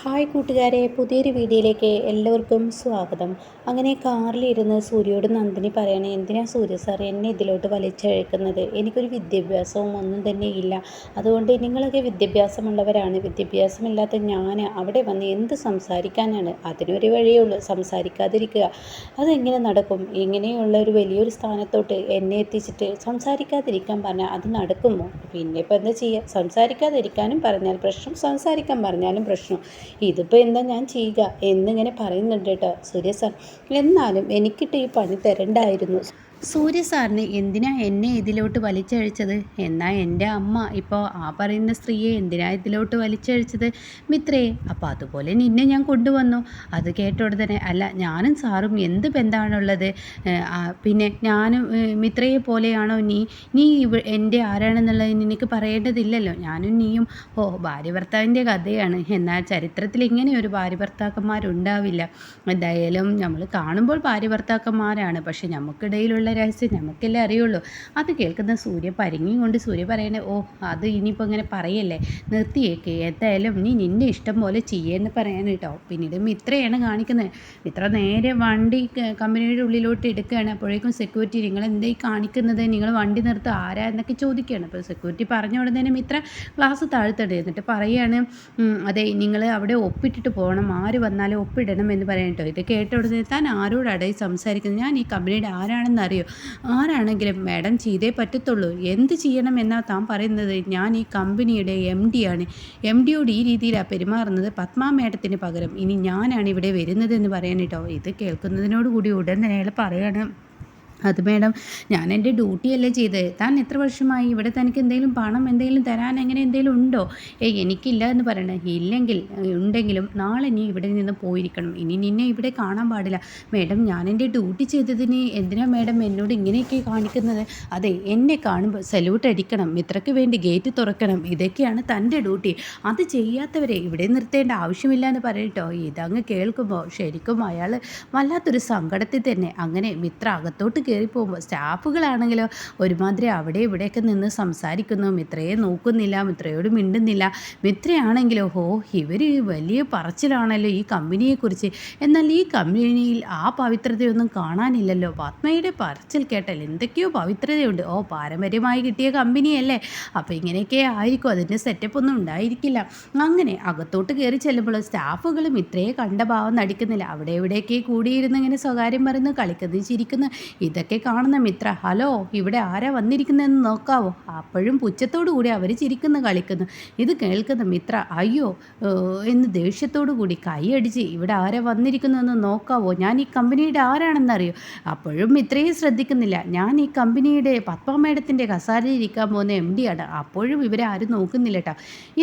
Hi കൂട്ടുകാരെ പുതിയൊരു വീഡിയോയിലേക്ക് എല്ലാവർക്കും സ്വാഗതം. അങ്ങനെ കാറിലിരുന്ന് സൂര്യയോട് നന്ദിനി പറയണേ എന്തിനാ സൂര്യ സാർ എന്നെ ഇതിലോട്ട് വലിച്ചഴക്കുന്നത്? എനിക്കൊരു വിദ്യാഭ്യാസവും ഒന്നും തന്നെ ഇല്ല. അതുകൊണ്ട് നിങ്ങളൊക്കെ വിദ്യാഭ്യാസമുള്ളവരാണ്. വിദ്യാഭ്യാസമില്ലാത്ത ഞാൻ അവിടെ വന്ന് എന്ത് സംസാരിക്കാനാണ്? അതിനൊരു വഴിയേ ഉള്ളൂ. സംസാരിക്കാതിരിക്കുക. അതെങ്ങനെ നടക്കും? ഇങ്ങനെയുള്ള ഒരു വലിയൊരു സ്ഥാനത്തോട്ട് എന്നെ എത്തിച്ചിട്ട് സംസാരിക്കാതിരിക്കാൻ പറഞ്ഞാൽ അത് നടക്കുമോ? പിന്നെ ഇപ്പം എന്താ ചെയ്യുക? സംസാരിക്കാതിരിക്കാനും പറഞ്ഞാൽ പ്രശ്നം. സംസാരിക്കാൻ പറഞ്ഞാലും പ്രശ്നം. ഇതിപ്പോൾ എന്താ ഞാൻ ചെയ്യുക എന്നിങ്ങനെ പറയുന്നുണ്ട് കേട്ടോ. സൂര്യ സാർ എന്നാലും എനിക്കിട്ട് ഈ പണി തരണ്ടായിരുന്നു. സൂര്യ സാറിന് എന്തിനാ എന്നെ ഇതിലോട്ട് വലിച്ചഴിച്ചത്? എന്നാ എന്റെ അമ്മ ഇപ്പോൾ ആ പറയുന്ന സ്ത്രീയെ എന്തിനാ ഇതിലോട്ട് വലിച്ചഴിച്ചത്? മിത്രയെ അപ്പോൾ അതുപോലെ നിന്നെ ഞാൻ കൊണ്ടുവന്നു. അത് കേട്ടോടെ തന്നെ അല്ല ഞാനും സാറും എന്ത് ബന്ധമാണുള്ളത്? പിന്നെ ഞാനും മിത്രയെ പോലെയാണോ നീ? നീ ഇവ എന്റെ ആരാണെന്നുള്ളത് നിനക്ക് പറയേണ്ടതില്ലല്ലോ. ഞാനും നീയും. ഓ ഭാര്യ ഭർത്താവിന്റെ കഥയാണ്. എന്നാൽ ചരിത്രത്തിൽ ഇങ്ങനെ ഒരു ഭാര്യ ഭർത്താക്കന്മാരുണ്ടാവില്ല. എന്തായാലും നമ്മൾ കാണുമ്പോൾ ഭാര്യ ഭർത്താക്കന്മാരാണ്. പക്ഷെ നമുക്കിടയിലുള്ള എന്നുള്ള രഹസ്യം നമുക്കല്ലേ അറിയുള്ളൂ. അത് കേൾക്കുന്ന സൂര്യ പരിങ്ങിയും കൊണ്ട് സൂര്യ പറയണേ ഓ അത് ഇനിയിപ്പോൾ ഇങ്ങനെ പറയല്ലേ? നിർത്തിയേക്ക്. എന്തായാലും നീ നിന്നെ ഇഷ്ടം പോലെ ചെയ്യേന്ന് പറയാൻ കേട്ടോ. പിന്നീട് മിത്രയാണ് കാണിക്കുന്നത്. മിത്ര നേരെ വണ്ടി കമ്പനിയുടെ ഉള്ളിലോട്ട് എടുക്കുകയാണ്. അപ്പോഴേക്കും സെക്യൂരിറ്റി നിങ്ങൾ എന്തായി കാണിക്കുന്നത്? നിങ്ങൾ വണ്ടി നിർത്തുക ആരാ എന്നൊക്കെ ചോദിക്കുകയാണ്. അപ്പോൾ സെക്യൂരിറ്റി പറഞ്ഞ ഉടനെ മിത്ര ക്ലാസ് താഴ്ത്തിട്ട് എന്നിട്ട് പറയുകയാണ് അതെ നിങ്ങൾ അവിടെ ഒപ്പിട്ടിട്ട് പോകണം. ആര് വന്നാലും ഒപ്പിടണം എന്ന് പറയാൻ കേട്ടോ. ഇത് കേട്ട ഉടനെ താൻ ആരോടായി സംസാരിക്കുന്നത്? ഞാൻ ഈ കമ്പനിയുടെ ആരാണെന്ന് അറിയോ ആരാണെങ്കിലും മാഡം ചെയ്തേ പറ്റത്തുള്ളൂ. എന്ത് ചെയ്യണം എന്നാ താൻ പറയുന്നത്? ഞാൻ ഈ കമ്പനിയുടെ എം ആണ്. എം ഡിയോട് ഈ രീതിയിലാണ് പെരുമാറുന്നത്? പത്മ മാഡത്തിന് പകരം. ഇനി ഞാനാണ് ഇവിടെ വരുന്നതെന്ന് പറയാൻ കേട്ടോ ഇത് കേൾക്കുന്നതിനോട് കൂടി ഉടൻ തന്നെ അയാൾ പറയാണ്. അത് മേഡം ഞാൻ എന്റെ ഡ്യൂട്ടിയല്ലേ ചെയ്തത് താൻ എത്ര വർഷമായി ഇവിടെ തനിക്ക് എന്തെങ്കിലും പണം എന്തെങ്കിലും തരാൻ അങ്ങനെ എന്തെങ്കിലും ഉണ്ടോ? ഏയ് എനിക്കില്ല എന്ന് പറയണേ. ഇല്ലെങ്കിൽ ഉണ്ടെങ്കിലും നാളെ നീ ഇവിടെ നിന്ന് പോയിരിക്കണം. ഇനി നിന്നെ ഇവിടെ കാണാൻ പാടില്ല. മേഡം ഞാൻ എന്റെ ഡ്യൂട്ടി ചെയ്തതിന് എന്തിനാ മേഡം എന്നോട് ഇങ്ങനെയൊക്കെ കാണിക്കുന്നത്? അതെ എന്നെ കാണുമ്പോൾ സല്യൂട്ട് അടിക്കണം. ഇത്രയ്ക്ക് വേണ്ടി ഗേറ്റ് തുറക്കണം. ഇതൊക്കെയാണ് തന്റെ ഡ്യൂട്ടി. അത് ചെയ്യാത്തവരെ ഇവിടെ നിർത്തേണ്ട ആവശ്യമില്ല എന്ന് പറയട്ടോ. ഇതങ്ങ് കേൾക്കുമ്പോൾ ശരിക്കും അയാൾ വല്ലാത്തൊരു സങ്കടത്തിൽ തന്നെ. അങ്ങനെ മിത്ര അകത്തോട്ട് കയറി പോകുമ്പോൾ സ്റ്റാഫുകളാണെങ്കിലോ ഒരുമാതിരി അവിടെ ഇവിടെയൊക്കെ നിന്ന് സംസാരിക്കുന്നു. മിത്രയെ നോക്കുന്നില്ല മിത്രയോട് മിണ്ടുന്നില്ല. മിത്രയാണെങ്കിലോ ഹോ ഇവർ വലിയ പറച്ചിലാണല്ലോ ഈ കമ്പനിയെക്കുറിച്ച്. എന്നാൽ ഈ കമ്പനിയിൽ ആ പവിത്രതയൊന്നും കാണാനില്ലല്ലോ. പത്മയുടെ പറച്ചിൽ കേട്ടാൽ എന്തൊക്കെയോ പവിത്രതയുണ്ട്. ഓ പാരമ്പര്യമായി കിട്ടിയ കമ്പനിയല്ലേ. അപ്പോൾ ഇങ്ങനെയൊക്കെ ആയിരിക്കും. അതിന്റെ സെറ്റപ്പ് ഒന്നും ഉണ്ടായിരിക്കില്ല. അങ്ങനെ അകത്തോട്ട് കയറി ചെല്ലുമ്പോൾ സ്റ്റാഫുകൾ മിത്രയെ കണ്ട ഭാവം നടിക്കുന്നില്ല. അവിടെ എവിടെയൊക്കെ കൂടിയിരുന്ന് ഇങ്ങനെ സ്വകാര്യം പറയുന്നു കളിക്കുന്നു ചിരിക്കുന്നു. ഇത് ഇതൊക്കെ കാണുന്ന മിത്ര ഹലോ ഇവിടെ ആരാ വന്നിരിക്കുന്നതെന്ന് നോക്കാവോ? അപ്പോഴും പുച്ഛത്തോടു കൂടി അവർ ചിരിക്കുന്നു കളിക്കുന്നു. ഇത് കേൾക്കുന്ന മിത്ര അയ്യോ എന്ന് ദേഷ്യത്തോടു കൂടി കൈയടിച്ച് ഇവിടെ ആരാ വന്നിരിക്കുന്നതെന്ന് നോക്കാവോ? ഞാൻ ഈ കമ്പനിയുടെ ആരാണെന്നറിയോ? അപ്പോഴും മിത്രയെ ശ്രദ്ധിക്കുന്നില്ല. ഞാൻ ഈ കമ്പനിയുടെ പത്മ ഇരിക്കാൻ പോകുന്ന എം ആണ്. അപ്പോഴും ഇവരെ ആരും നോക്കുന്നില്ല കേട്ടോ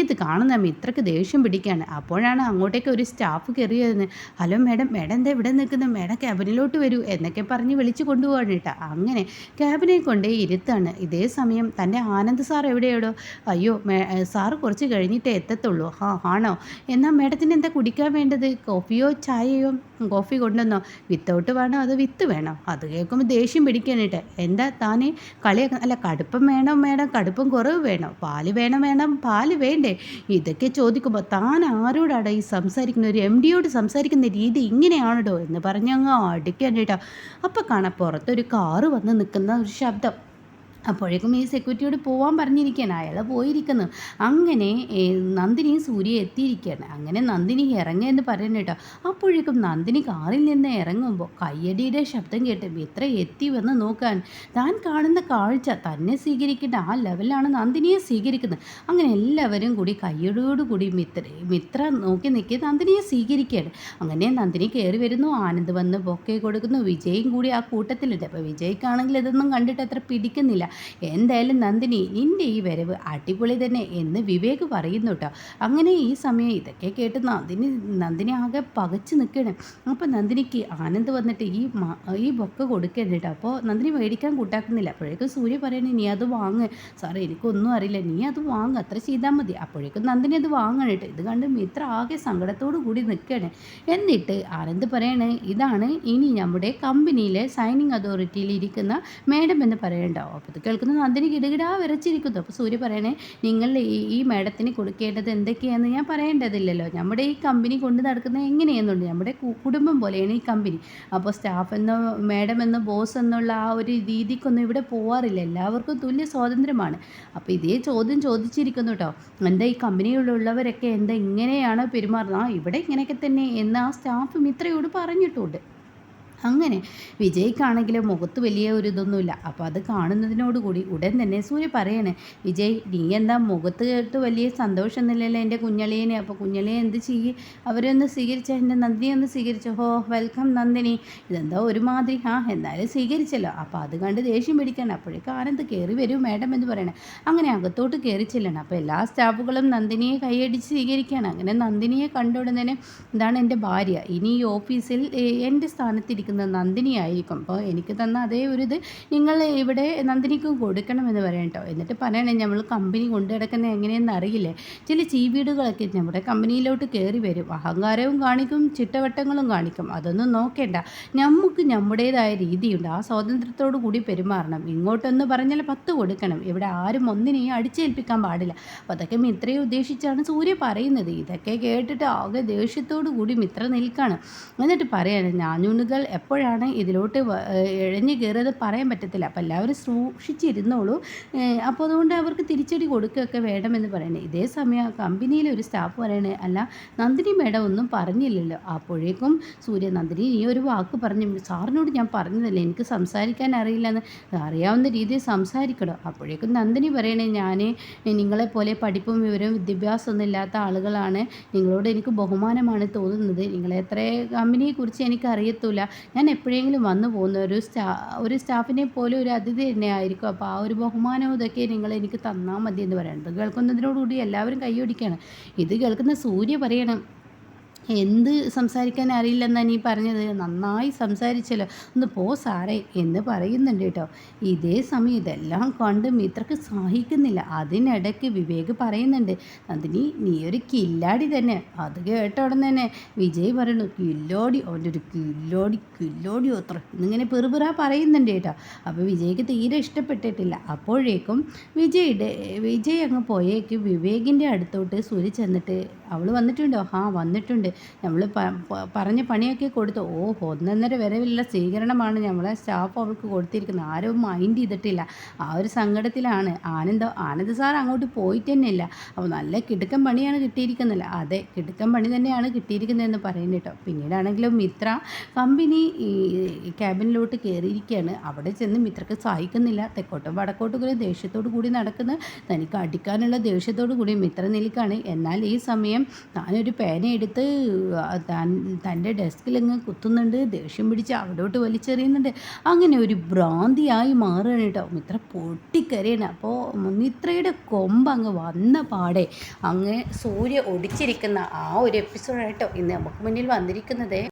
ഇത് കാണുന്ന മിത്രക്ക് ദേഷ്യം പിടിക്കുകയാണ് അപ്പോഴാണ് അങ്ങോട്ടേക്ക് ഒരു സ്റ്റാഫ് കയറിയതെന്ന് ഹലോ മേഡം മേഡം എന്താ ഇവിടെ നിൽക്കുന്നത്? മേഡം ക്യാബിനിലോട്ട് വരൂ എന്നൊക്കെ പറഞ്ഞ് വിളിച്ചു കേട്ടോ അങ്ങനെ ക്യാബിനെ കൊണ്ടേ ഇരുത്താണ്. ഇതേ സമയം തന്റെ ആനന്ദ് സാർ എവിടെയോടോ? അയ്യോ സാറ് കുറച്ച് കഴിഞ്ഞിട്ടേ എത്തത്തുള്ളൂ. ആ ആണോ? എന്നാൽ മേഡത്തിന് എന്താ കുടിക്കാൻ വേണ്ടത്? കോഫിയോ ചായയോ കോഫി കൊണ്ടുവന്നോ? വിത്തൗട്ട് വേണോ അത് വിത്ത് വേണോ? അത് കേൾക്കുമ്പോൾ ദേഷ്യം പിടിക്കാനായിട്ട് എന്താ താനേ? കളിയാക്ക അല്ല കടുപ്പം വേണം വേണം കടുപ്പം കുറവ് വേണം. പാൽ വേണം വേണം പാൽ വേണ്ടേ? ഇതൊക്കെ ചോദിക്കുമ്പോൾ താൻ ആരോടാണ് ഈ സംസാരിക്കുന്ന ഒരു എം ഡിയോട് സംസാരിക്കുന്ന രീതി ഇങ്ങനെയാണോ എന്ന് പറഞ്ഞങ്ങ് അടിക്കാനായിട്ടോ അപ്പോൾ കാണാം പുറത്തൊരു കാറ് വന്ന് നിൽക്കുന്ന ഒരു ശബ്ദം. അപ്പോഴേക്കും ഈ സെക്യൂരിറ്റിയോട് പോകാൻ പറഞ്ഞിരിക്കുകയാണ്. അയാൾ പോയിരിക്കുന്നു. അങ്ങനെ നന്ദിനി സൂര്യ എത്തിയിരിക്കുകയാണ്. അങ്ങനെ നന്ദിനി ഇറങ്ങുക എന്ന് പറയുന്നത് കേട്ടോ. അപ്പോഴേക്കും നന്ദിനി കാറിൽ നിന്ന് ഇറങ്ങുമ്പോൾ കയ്യടിയുടെ ശബ്ദം കേട്ട് ഇത്ര എത്തി വന്ന് നോക്കാൻ. താൻ കാണുന്ന കാഴ്ച തന്നെ സ്വീകരിക്കേണ്ട ആ ലെവലാണ് നന്ദിനിയെ സ്വീകരിക്കുന്നത്. അങ്ങനെ എല്ലാവരും കൂടി കയ്യടിയോടുകൂടി മിത്ര മിത്ര നോക്കി നിൽക്കി നന്ദിനിയെ സ്വീകരിക്കുകയാണ്. അങ്ങനെ നന്ദിനി കയറി വരുന്നു. ആനന്ദ് വന്ന് ബൊക്കെ കൊടുക്കുന്നു. വിജയും കൂടി ആ കൂട്ടത്തിലുണ്ട്. അപ്പോൾ വിജയ്ക്കാണെങ്കിൽ ഇതൊന്നും കണ്ടിട്ട് അത്ര പിടിക്കുന്നില്ല. എന്തായാലും നന്ദിനി നിന്റെ ഈ വരവ് അടിപൊളി തന്നെ എന്ന് വിവേക് പറയുന്നു കേട്ടോ അങ്ങനെ ഈ സമയം ഇതൊക്കെ കേട്ട് നന്ദിനി നന്ദിനി ആകെ പകച്ച് നിൽക്കണം അപ്പോൾ നന്ദിനിക്ക് ആനന്ദ് വന്നിട്ട് ഈ ഈ ബൊക്ക കേട്ടോ അപ്പോൾ നന്ദിനി മേടിക്കാൻ കൂട്ടാക്കുന്നില്ല. അപ്പോഴേക്കും സൂര്യ പറയണേ നീ അത് വാങ്ങ്. സാറേ എനിക്കൊന്നും അറിയില്ല. നീ അത് വാങ്ങ്. അത്ര ചെയ്താൽ മതി. അപ്പോഴേക്കും നന്ദിനി അത് വാങ്ങണം കേട്ടോ ഇത് കണ്ട് മിത്ര ആകെ സങ്കടത്തോടു കൂടി നിൽക്കുകയാണ് എന്നിട്ട് ആനന്ദ് പറയണേ ഇതാണ് ഇനി നമ്മുടെ കമ്പനിയിലെ സൈനിങ് അതോറിറ്റിയിൽ ഇരിക്കുന്ന മേഡം എന്ന് പറയണ്ടാവും. അപ്പോൾ കേൾക്കുന്ന നന്ദിനി കിടുകിടാ വിറച്ചിരിക്കുന്നു അപ്പോൾ സൂര്യ പറയണേ നിങ്ങൾ ഈ ഈ മേഡത്തിന് കൊടുക്കേണ്ടത് എന്തൊക്കെയാണെന്ന് ഞാൻ പറയേണ്ടതില്ലല്ലോ. നമ്മുടെ ഈ കമ്പനി കൊണ്ട് നടക്കുന്നത് എങ്ങനെയെന്നുണ്ട്. നമ്മുടെ കുടുംബം പോലെയാണ് ഈ കമ്പനി. അപ്പോൾ സ്റ്റാഫ് എന്നോ മേഡം എന്നോ ബോസ് എന്നുള്ള ആ ഒരു രീതിക്കൊന്നും ഇവിടെ പോവാറില്ല. എല്ലാവർക്കും തുല്യ സ്വാതന്ത്ര്യമാണ്. അപ്പോൾ ഇതേ ചോദ്യം ചോദിച്ചിരിക്കുന്നു കേട്ടോ എന്താ ഈ കമ്പനിയിലുള്ളവരൊക്കെ എന്താ ഇങ്ങനെയാണ് പെരുമാറുന്നത്? ആ ഇവിടെ ഇങ്ങനെയൊക്കെ തന്നെ എന്ന് ആ സ്റ്റാഫ് മിത്രയോട് പറഞ്ഞിട്ടുണ്ട്. അങ്ങനെ വിജയ്ക്കാണെങ്കിൽ മുഖത്ത് വലിയ ഒരു ഇതൊന്നുമില്ല. അപ്പോൾ അത് കാണുന്നതിനോടുകൂടി ഉടൻ തന്നെ സൂര്യ പറയണേ വിജയ് നീ എന്താ മുഖത്ത് കേട്ട് വലിയ സന്തോഷം ഒന്നുമില്ലല്ലോ എന്റെ കുഞ്ഞളിയനെ. അപ്പോൾ കുഞ്ഞളിയെ എന്ത് ചെയ്യും? അവരൊന്ന് സ്വീകരിച്ച എന്റെ നന്ദിനി ഒന്ന് സ്വീകരിച്ചു. ഹോ വെൽക്കം നന്ദിനി. ഇതെന്താ ഒരുമാതിരി ആ എന്നാലും സ്വീകരിച്ചല്ലോ. അപ്പോൾ അത് കണ്ട് ദേഷ്യം പിടിക്കണം. അപ്പോഴേക്കും ആനന്ദ് കയറി വരും മേഡം എന്ന് പറയണേ. അങ്ങനെ അകത്തോട്ട് കയറി ചെല്ലണം. അപ്പോൾ എല്ലാ സ്റ്റാഫുകളും നന്ദിനിയെ കൈയടിച്ച് സ്വീകരിക്കുകയാണ്. അങ്ങനെ നന്ദിനിയെ കണ്ട ഉടൻ തന്നെ ഇതാണ് എന്റെ ഭാര്യ. ഇനി ഈ ഓഫീസിൽ എന്റെ സ്ഥാനത്തിരിക്കുന്ന നന്ദിനിയായിരിക്കും. അപ്പോൾ എനിക്ക് തന്ന അതേ ഒരു ഇത് നിങ്ങൾ ഇവിടെ നന്ദിനിക്ക് കൊടുക്കണമെന്ന് പറയാം കേട്ടോ എന്നിട്ട് പറയണേ നമ്മൾ കമ്പനി കൊണ്ടു കിടക്കുന്നത് എങ്ങനെയെന്ന് അറിയില്ലേ? ചില ചീവീടുകളൊക്കെ നമ്മുടെ കമ്പനിയിലോട്ട് കയറി വരും. അഹങ്കാരവും കാണിക്കും ചിട്ടവട്ടങ്ങളും കാണിക്കും. അതൊന്നും നോക്കേണ്ട. നമുക്ക് നമ്മുടേതായ രീതിയുണ്ട്. ആ സ്വാതന്ത്ര്യത്തോടു കൂടി പെരുമാറണം. ഇങ്ങോട്ടൊന്ന് പറഞ്ഞാൽ പത്ത് കൊടുക്കണം. ഇവിടെ ആരും ഒന്നിനെയും അടിച്ചേൽപ്പിക്കാൻ പാടില്ല. അപ്പോൾ അതൊക്കെ മിത്രയെ ഉദ്ദേശിച്ചാണ് സൂര്യ പറയുന്നത്. ഇതൊക്കെ കേട്ടിട്ട് ആകെ ദേഷ്യത്തോടു കൂടി മിത്ര നിൽക്കുകയാണ് എന്നിട്ട് പറയാണ് ഞാഞ്ഞൂണുകൾ എപ്പോഴാണ് ഇതിലോട്ട് ഇഴഞ്ഞു കയറിയത് പറയാൻ പറ്റത്തില്ല. അപ്പോൾ എല്ലാവരും സൂക്ഷിച്ചിരുന്നോളൂ. അപ്പോൾ അതുകൊണ്ട് അവർക്ക് തിരിച്ചടി കൊടുക്കുകയൊക്കെ വേണമെന്ന് പറയണേ ഇതേ സമയം കമ്പനിയിലെ ഒരു സ്റ്റാഫ് പറയണേ അല്ല നന്ദിനി മേഡം ഒന്നും പറഞ്ഞില്ലല്ലോ. അപ്പോഴേക്കും സൂര്യ നന്ദിനി ഈ ഒരു വാക്ക് പറഞ്ഞു. സാറിനോട് ഞാൻ പറഞ്ഞതല്ലേ എനിക്ക് സംസാരിക്കാൻ അറിയില്ലെന്ന്. അറിയാവുന്ന രീതിയിൽ സംസാരിക്കണം? അപ്പോഴേക്കും നന്ദിനി പറയണേ ഞാൻ നിങ്ങളെപ്പോലെ പഠിപ്പും വിവരവും വിദ്യാഭ്യാസമൊന്നും ഇല്ലാത്ത ആളുകളാണ്. നിങ്ങളോട് എനിക്ക് ബഹുമാനമാണ് തോന്നുന്നത്. നിങ്ങളെത്ര കമ്പനിയെക്കുറിച്ച് എനിക്ക് അറിയത്തില്ല ഞാൻ എപ്പോഴെങ്കിലും വന്നു പോകുന്ന ഒരു സ്റ്റാ ഒരു സ്റ്റാഫിനെ പോലെ ഒരു അതിഥി തന്നെ ആയിരിക്കും. അപ്പോൾ ആ ഒരു ബഹുമാനം ഇതൊക്കെ നിങ്ങൾ എനിക്ക് തന്നാൽ മതി എന്ന് പറയുന്നത് കേൾക്കുന്നതിനോടുകൂടി എല്ലാവരും കൈയൊടിക്കുകയാണ് ഇത് കേൾക്കുന്ന സൂര്യ പറയണം എന്ത് സംസാരിക്കാൻ അറിയില്ലെന്നാ നീ പറഞ്ഞത്? നന്നായി സംസാരിച്ചല്ലോ. ഒന്ന് പോ സാറേ എന്ന് പറയുന്നുണ്ട് കേട്ടോ. ഇതേ സമയം ഇതെല്ലാം കണ്ട് മിത്രക്ക് സഹിക്കുന്നില്ല. അതിനിടയ്ക്ക് വിവേക് പറയുന്നുണ്ട് നന്ദിനി നീ ഒരു കില്ലാടി തന്നെ. അത് കേട്ട ഉടനെ തന്നെ വിജയ് പറയുന്നു കില്ലോടി അവന്റെ ഒരു കില്ലോടി കില്ലോടി ഒത്ര എന്നിങ്ങനെ പെറുപിറ പറയുന്നുണ്ട് കേട്ടോ. അപ്പോൾ വിജയ്ക്ക് തീരെ ഇഷ്ടപ്പെട്ടിട്ടില്ല. അപ്പോഴേക്കും വിജയുടെ വിജയ് അങ്ങ് പോയേക്ക്. വിവേകിന്റെ അടുത്തോട്ട് സൂര്യ ചെന്നിട്ട് അവൾ വന്നിട്ടുണ്ടോ? ആ വന്നിട്ടുണ്ട്. നമ്മൾ പറഞ്ഞ പണിയൊക്കെ കൊടുത്തു ഓ ഒന്നൊന്നര വരവിലുള്ള സ്വീകരണമാണ് നമ്മളെ സ്റ്റാഫ് അവൾക്ക് കൊടുത്തിരിക്കുന്നത്. ആരും മൈൻഡ് ചെയ്തിട്ടില്ല. ആ ഒരു സങ്കടത്തിലാണ്. ആനന്ദ ആനന്ദ സാർ അങ്ങോട്ട് പോയിട്ട് തന്നെ ഇല്ല അപ്പോൾ നല്ല കിടുക്കൻ പണിയാണ് കിട്ടിയിരിക്കുന്നില്ല അതെ കിടുക്കൻ പണി തന്നെയാണ് കിട്ടിയിരിക്കുന്നതെന്ന് പറയുന്നത് കേട്ടോ. പിന്നീടാണെങ്കിലും മിത്ര കമ്പനി ഈ ക്യാബിനിലോട്ട് കയറിയിരിക്കുകയാണ് അവിടെ ചെന്ന് മിത്രക്ക് സഹായിക്കുന്നില്ല. തെക്കോട്ടും വടക്കോട്ടും കൂടി ദേഷ്യത്തോടു കൂടി നടക്കുന്ന. തനിക്ക് അടിക്കാനുള്ള ദേഷ്യത്തോടു കൂടി മിത്ര നിൽക്കുകയാണ്. എന്നാൽ ഈ സമയം താനൊരു പേന എടുത്ത് താൻ തന്റെ ഡെസ്കിലങ്ങ് കുത്തുന്നുണ്ട് ദേഷ്യം പിടിച്ച് അവിടോട്ട് വലിച്ചെറിയുന്നുണ്ട്. അങ്ങനെ ഒരു ഭ്രാന്തിയായി മാറുകയാണ് കേട്ടോ. മിത്ര പൊട്ടിക്കരയാണ്. അപ്പോൾ മിത്രയുടെ കൊമ്പ് അങ്ങ് വന്ന പാടെ അങ്ങ് സൂര്യ ഒടിച്ചിരിക്കുന്ന ആ ഒരു എപ്പിസോഡായിട്ടോ ഇന്ന് നമുക്ക് മുന്നിൽ വന്നിരിക്കുന്നത്.